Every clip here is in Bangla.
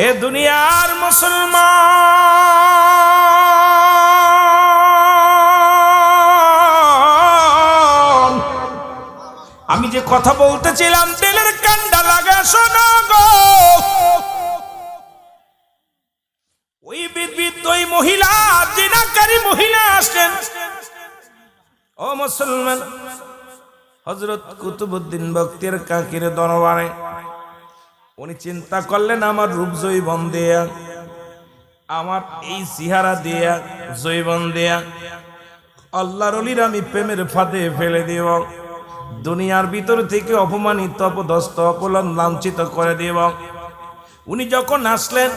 এ দুনিয়ার মুসলমান। আমি যে কথা বলতেছিলাম তেলের কান্ডা লাগা, শোনো গো। ওই বিদ্যুৎ ওই মহিলা, জিনাকারী মহিলা আসলেন। ও মুসলমান হজরত কুতুবুদ্দিন বক্তের কাকির দরবারে উনি চিন্তা করলেন, আমার রূপ জৈবন দেয়া, আমার এই সিহারা দেয়া জৈবন দেয়া, আল্লাহর অলির আমি প্রেমের ফাঁদে ফেলে দেব, দুনিয়ার ভিতর থেকে অপমানিত অপদস্ত অপলন লাঞ্ছিত করে দেব। উনি যখন আসলেন,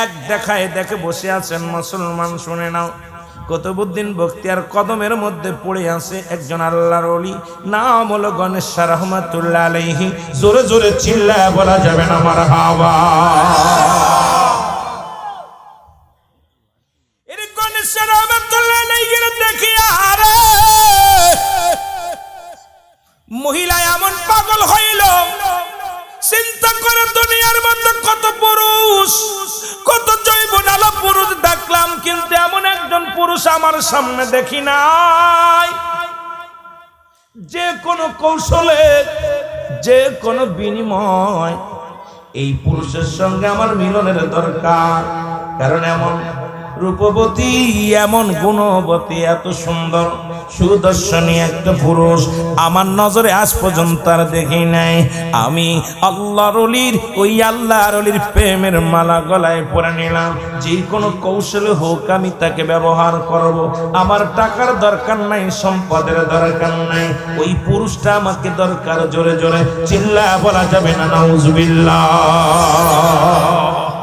এক দেখায় দেখে বসে আছেন, মুসলমান, শুনে নাও। কতবুদ্দিন বক্তিয়ার কদমের মধ্যে পড়ে আছে একজন আল্লাহর অলি নাম হলো গণেশ রহমতুল্লাহ আলাইহি। জোরে জোরে চিল্লা বলা যাবে না আমার হাওয়া। আমার সামনে দেখি নাই। যে কোনো কৌশলে, যে কোনো বিনিময়, এই পুরুষের সঙ্গে আমার মিলনের দরকার। কারণ এমন রূপবতী, এমন গুণবতী, এত সুন্দর, সুদর্শনী একটা পুরুষ। আমার নজরে আজ পর্যন্ত আর দেখি নাই। আমি আল্লাহর অলির, ওই আল্লাহর অলির প্রেমের মালা গলায় পরে নিলাম। যে কোনো কৌশলে হোক আমি তাকে ব্যবহার করব। আমার টাকার দরকার নাই, সম্পদের দরকার নাই। ওই পুরুষটা আমাকে দরকার জোরে জোরে। চিল্লা বলা যাবে না, নাউজুবিল্লাহ।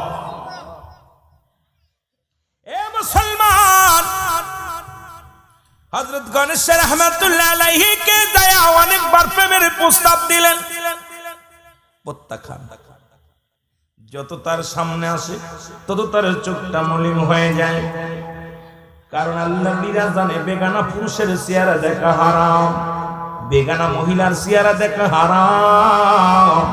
গণেশ রহমাতুল্লাহ আলাইহিকে দয়া অনেকবার প্রেমের প্রস্তাব দিলেন। প্রত্যাখ্যান। যত তার সামনে আসে, তত তার চোখটা মলিন হয়ে যায়। কারণ আল্লাহ বিরা জানে বেগানা পুরুষের চেহারা দেখা হারাম, বেগানা মহিলার চেহারা দেখা হারাম।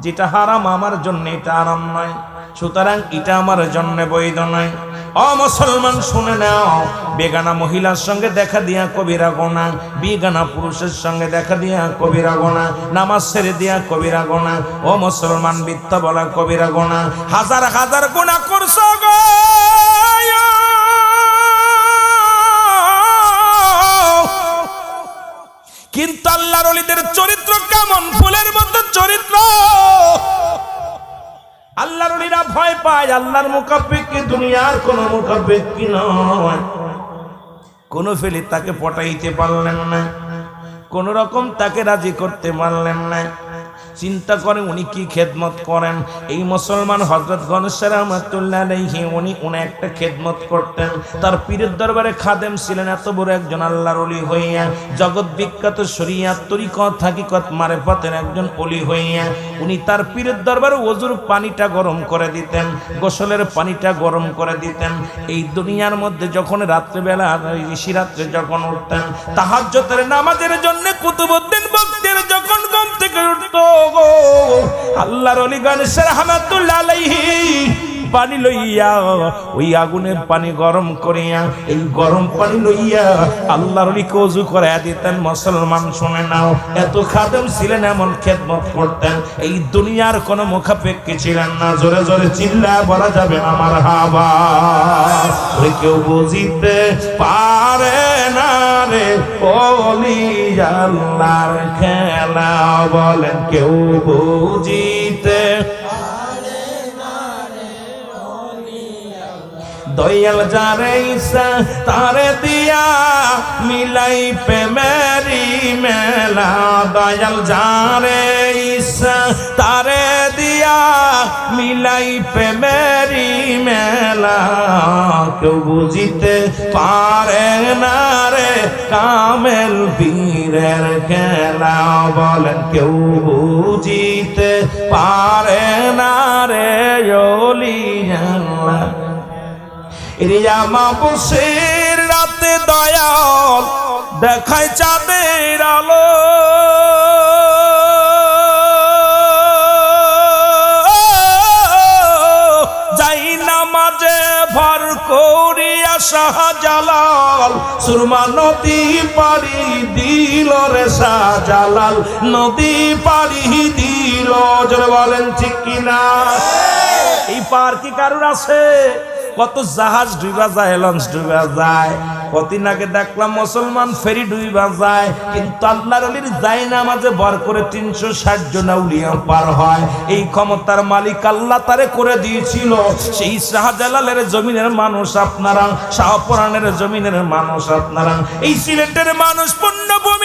যেটা হারাম আমার জন্য, এটা আরাম নয়। সুতরাং এটা আমার জন্য বৈধ নয়। অ, মুসলমান, শুনে নাও। বেগানা মহিলার সঙ্গে দেখা দিয়া কবিরা গোনা। বেগানা পুরুষের সঙ্গে দেখা দিয়া কবিরা গোনা। নামাজ ছেড়ে দিয়া কবিরা গোনা। ও মুসলমান, মিথ্যা বলা কবিরা গোনা। হাজার হাজার গোনা করছ গো! পায় আল্লাহর কি দুনিয়ার কোন মুখাপেক্ষি নয়। কোন ফেলি তাকে পটাইতে পারলেন না, কোন রকম তাকে রাজি করতে পারলেন না। চিন্তা করে উনি কি খেদমত করেন? এই মুসলমান হজরত গণেশ্বর রহমতুল্লাহ আলাইহি, উনি উনি একটা খেদমত করতেন। তার পীরের দরবারে খাদেম ছিলেন, এত বড় একজন আল্লাহর অলি হইয়া। জগৎ বিখ্যাত শরিয়াত তরিকত, হাকিকত, মারেফতের একজন অলি হইয়া। উনি তার পীরের দরবারে ওজুর পানিটা গরম করে দিতেন, গোসলের পানিটা গরম করে দিতেন। এই দুনিয়ার মধ্যে যখন রাত্রেবেলা ঋষি রাত্রে যখন উঠতেন তাহার তাহাজ্জতের নামাজের জন্য কুতুবুদ্দিন উঠতো গো। আল্লাহর অলি গণেশের হামাতুল্লাহ আলাইহি। পানি লইয়া, ওই আগুনের পানি গরম করিয়া, এই গরম পানি লইয়া আল্লাহর অলিকে অজু করে দিতেন। মুসলমান শুনে নাও, এত খাদেম ছিলেন, এমন খেদমত করতেন। এই দুনিয়ার কোনো মুখাপেক্ষি ছিলেন না। জোরে জোরে চিল্লা বলা যাবে আমার হাবা। কেউ বুঝিতে পারে রে বলি আল্লাহর খেলা বলেন কেউ বুঝিতে। দয়াল যারে ইসা তারে দিয়া মিলাই প্রেমেরি মেলা। দয়াল যারে ইসা তারে দিয়া মিলাই প্রেমেরি মেলা। কেউ বুঝিতে পারে না রে কামেল বীরের খেলা। বলেন কেউ বুঝিতে পারে না রে ওলি আল্লাহ। রিয়া মাবুসের রাতে দয়াল দেখায় চাঁদের আলো। করিয়া শাহজালাল, সুরমা নদী পাড়ি দিল রে শাহজালাল। নদী পাড়ি দিল, জোরে বলেন ঠিক কিনা? এই পার কি কারুর আছে? কত জাহাজ ডুবা যায়, লঞ্চ ডুবা যায়। কদিন আগে দেখলাম মুসলমান ফেরি ডুইবা যায়। কিন্তু আল্লাহর অলির যায় না মাঝে ভর করে তিনশো ষাট জন উলিয়া পার হয়। এই ক্ষমতার মালিক আল্লাহ তারে করে দিয়েছিল। সেই শাহজালালের জমিনের মানুষ আপনারা শাহপুরাণের জমিনের মানুষ আপনারা এই সিলেটের মানুষ পুণ্যভূমি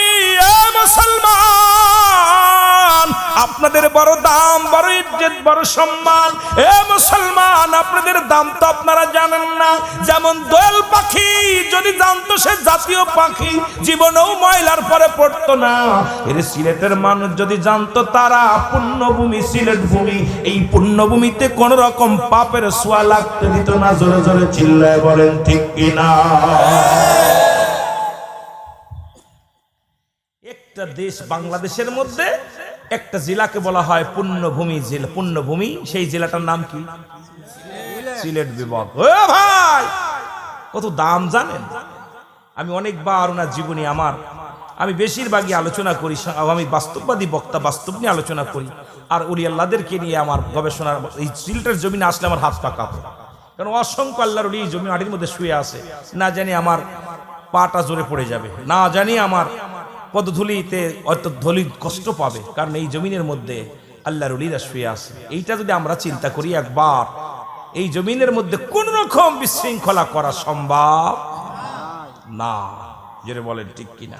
বড় সম্মান। এ মুসলমান, আপনাদের দাম তো আপনারা জানেন না। যেমন পাখি, যদি জানতো সে জাতীয় পাখি, জীবনেও ময়লার পরে না। এর সিলেটের মানুষ যদি জানতো তারা পুণ্যভূমি, সিলেট ভূমি, এই পুণ্যভূমিতে কোন রকম পাপের সোয়া লাগতে দিত না। জোরে জোরে চিল্লায় বলেন, ঠিক কিনা একটা দেশ বাংলাদেশের মধ্যে একটা জেলাকে বলা হয় পুণ্যভূমি জেলা, পুণ্যভূমি, সেই জেলাটার নাম কি? সিলেট বিভাগ। ভাই, কত দাম জানেন? আমি অনেকবার ওনার জীবনী আমার, আমি বেশিরভাগই আলোচনা করি, আমি বাস্তববাদী বক্তা, বাস্তব নিয়ে আলোচনা করি, আর উলি আল্লাহদেরকে নিয়ে আমার গবেষণার, এই সিলেটের জমিনে আসলে আমার হাত পা কাঁপে। কারণ অসংখ্য আল্লাহর উলি জমি মাটির মধ্যে শুয়ে আছে, না জানি আমার পাটা জোরে পড়ে যাবে, না জানি আমার পদধূলিতে হয়তো ধলি কষ্ট পাবে, কারণ এই জমিনের মধ্যে আল্লাহর উলিরা শুয়ে আছে। এইটা যদি আমরা চিন্তা করি একবার, এই জমিনের মধ্যে কোন রকম বিশৃঙ্খলা করা সম্ভব? না। যেটা বলেন, ঠিক কিনা?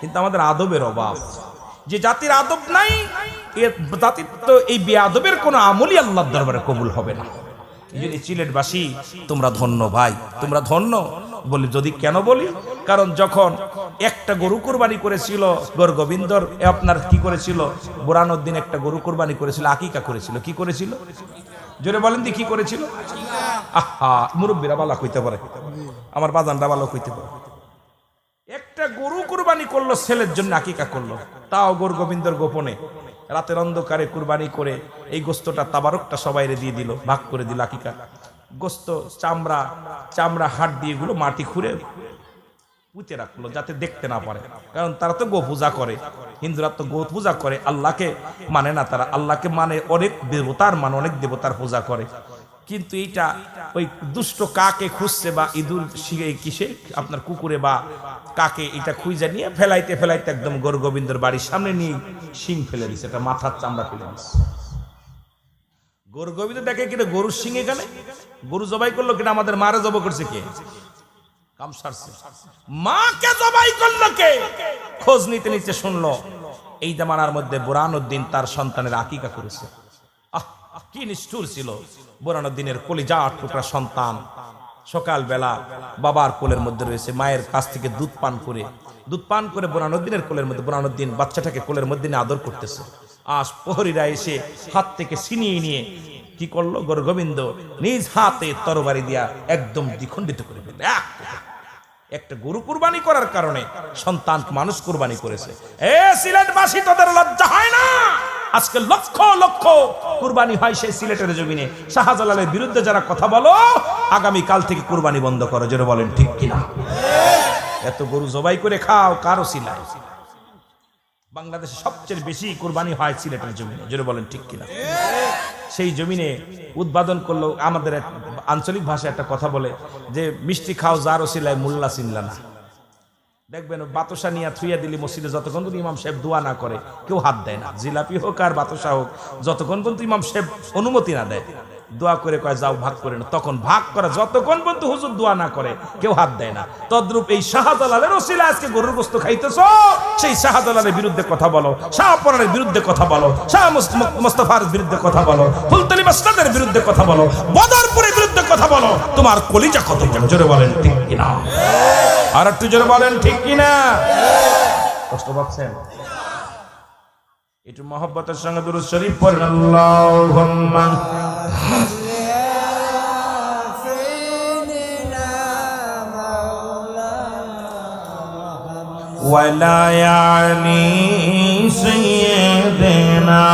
কিন্তু আমাদের আদবের অভাব। যে জাতির আদব নাই এ জাতির তো এই বেআদবের কোনো আমলই আল্লাহর দরবারে কবুল হবে না। সিলেটবাসী তোমরা ধন্য ভাই, তোমরা ধন্য বলি, যদি কেন বলি? কারণ যখন একটা গরু কোরবানি করেছিল, গর গোবিন্দর আপনার কি করেছিল? বোরানুদ্দিন একটা গরু কোরবানি করেছিল, আকিকা করেছিল, কি করেছিল? জোরে বলেন কি করেছিল? আহা, মুরব্বীরা বালা কইতে পারে, আমার বাজানরা ভালো কইতে পারে। একটা গরু কুরবানি করল, ছেলের জন্য আকিকা করল, তাও গরু গোবিন্দর গোপনে। রাতের অন্ধকারে কুরবানি করে এই গোস্তটা তাবারকটা সবাই দিয়ে দিল, ভাগ করে দিল আকিকা। গোস্ত, চামড়া চামড়া হাট দিয়ে গুলো মাটি খুঁড়ে পুঁতে রাখল যাতে দেখতে না পারে। কারণ তারা তো গো পূজা করে, হিন্দুরা তো গো পূজা করে, আল্লাহকে মানে না তারা। আল্লাহকে মানে অনেক দেবতার মানে অনেক দেবতার পূজা করে। কিন্তু এইটা ওই দুষ্ট কাকে খুঁজছে বা ইঁদুর শিখে কিসে? আপনার কুকুরে বা কাকে? এটা খুঁজে নিয়ে ফেলাইতে ফেলাইতে একদম গরু গোবিন্দর বাড়ির সামনে নিয়ে শিং ফেলে দিছে এটা মাথার চামড়া ফেলে দিছে। গরু গোবিন্দ দেখে কিনা গরুর শিং এখানে? গরু জবাই করল কিনা? আমাদের মারে জব করছে কে? কাম মাকে জবাই করল কে? খোঁজ নিতে নিতে শুনলো, এই জামানার মধ্যে বুরানুদ্দিন তার সন্তানের আকিকা করেছে। আহ! কি নিষ্ঠুর ছিল? বুরানুদ্দিনের কলিজা টুকরা সন্তান। সকালবেলা বাবার কোলের মধ্যে রয়েছে মায়ের কাছ থেকে দুধ পান করে। দুধ পান করে বুরানুদ্দিনের কোলের মধ্যে বুরানুদ্দিন বাচ্চাটাকে কোলের মধ্যে নিয়ে আদর করতেছে। আজ প্রহরীরা এসে হাত থেকে ছিনিয়ে নিয়ে কি করল? গর গোবিন্দ নিজ হাতে তরবারি দিয়া একদম দ্বিখণ্ডিত করে দিল একটা গরু কুরবানি করার কারণে সন্তান মানুষ কুরবানি করেছে। এ সিলেটবাসী, তোদের লজ্জা হয় না? আজকে লক্ষ লক্ষ কুরবানি হয় সেই সিলেটের জমিনে। শাহজালালের বিরুদ্ধে যারা কথা বলো আগামী কাল থেকে কুরবানি বন্ধ করো যেটা বলেন, ঠিক কিনা? এত গরু জবাই করে খাও, কারও সিলাই। বাংলাদেশে সবচেয়ে বেশি কুরবানি হয় সিলেটের জমিনে যেটা বলেন, ঠিক কিনা? সেই জমিনে উদ্বোধন করল আমাদের আঞ্চলিক ভাষায় একটা কথা বলে যে, মিষ্টি খাও যার ওসিলায় মোল্লা চিনলা না। দেখবেন বাতসা নিয়ে থুইয়া দিলি মসজিদে, যতক্ষণ পর্যন্ত ইমাম সাহেব দোয়া না করে, কেউ হাত দেয় না। জিলাপি হোক আর বাতসা হোক, যতক্ষণ পর্যন্ত ইমাম সাহেব অনুমতি না দেয়, দোয়া করে কয়, যাও ভাগ করে না তখন ভাগ করা, যতক্ষণ পর্যন্ত হুজুর দোয়া না করে, কেউ হাত দেয় না। তদ্রূপ এই শাহজালালের ওসিলা আজকে গরুর গোস্ত খাইতেছ? সেই শাহজালালের বিরুদ্ধে কথা বলো শাহপরানের বিরুদ্ধে কথা বলো, শাহ মুস্ত- মুস্তফার বিরুদ্ধে কথা বলো, ফুলতলি মাস্টাদের বিরুদ্ধে কথা বলো, বদরপুরের বিরুদ্ধে কথা বলো। তোমার কলিজা কত জোরে বলেন, ঠিক কিনা? আর একটু জোরে বলেন ঠিক কিনা কষ্ট পাচ্ছেন একটু মহব্বতের সঙ্গে দুরুদ শরীফ পড়েন আল্লাহুম্মা ولا يعني سيدنا